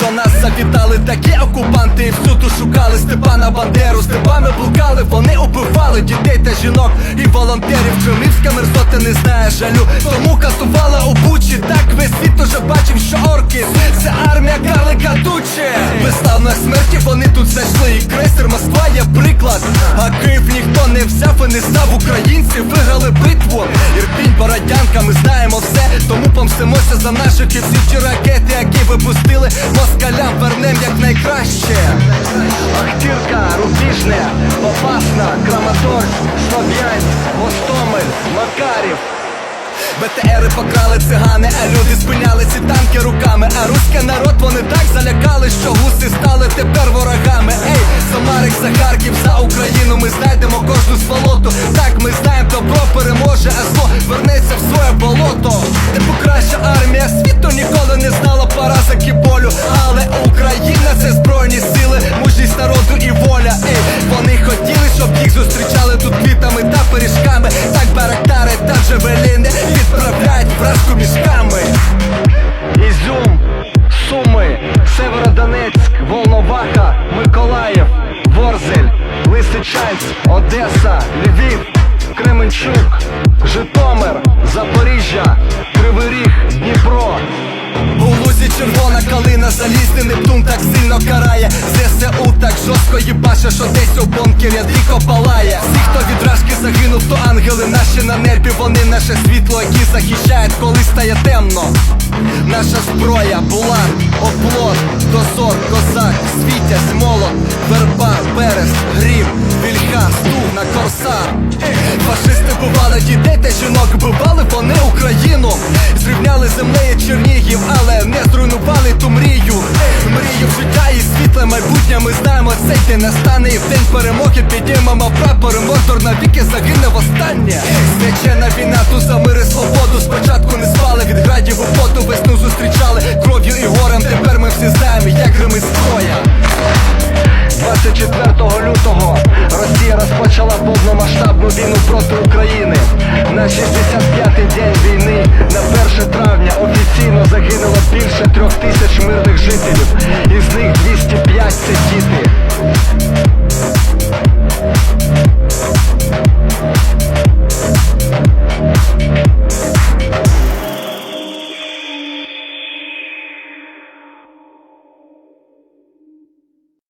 До нас завітали такі окупанти І всюду шукали Степана Бандеру. Степами блукали, вони убивали дітей та жінок. І волонтерів Кремлівська мерзота не знає жалю. Тому катувала у Бучі Так весь світ уже бачив, На смерті вони тут зайшли І крейсер Москва є приклад. А Київ ніхто не взяв і не став Українці виграли битву. Ірпінь, Бородянка, ми знаємо все. Тому помстимося за наших і Чи ракети, які випустили Москалям вернем як найкраще. Ахтірка, Рубіжне, опасна, Краматорськ, БТРи покрали цигани, а люди спиняли ці танки руками. А руський народ вони так залякали, що гуси стали тепер ворогами. Ей, Самарик за Харків, за Україну ми знайдемо кожну сволоту. Так, ми знаємо, Волноваха, Миколаїв, Ворзель, Лисичанськ, Одеса, Львів, Кременчук, Житомир, Запоріжжя, Кривий Ріг, Дніпро. У лузі червона калина, залізний Нептун так сильно карає ЗСУ так жорстко їбаше, що десь у бункері ріко палає Всі, хто від рашки загинув, то ангели наші на небі, вони наше світло, які захищають, коли стає темно. Наша зброя, булат, дозор, козак, світязь, молот, верба, берест, грім, вільха, стугна, корсар. Фашисти бували дітей та жінок, бивали вони Україну, зрівняли землею Чернігів, але не зруйнували ту мрію. Мрію життя і світле майбутнє. Ми знаємо цей день настане і в день перемоги підіймемо прапори. Мордор навіки загине востаннє. Свячена війна, ту за мир і свободу. Спочатку не спали від градів у поту, весну зустрічали лютого Росія розпочала повномасштабну війну проти України. На 65-й день війни, на 1 травня офіційно загинуло більше трьох тисяч мирних жителів.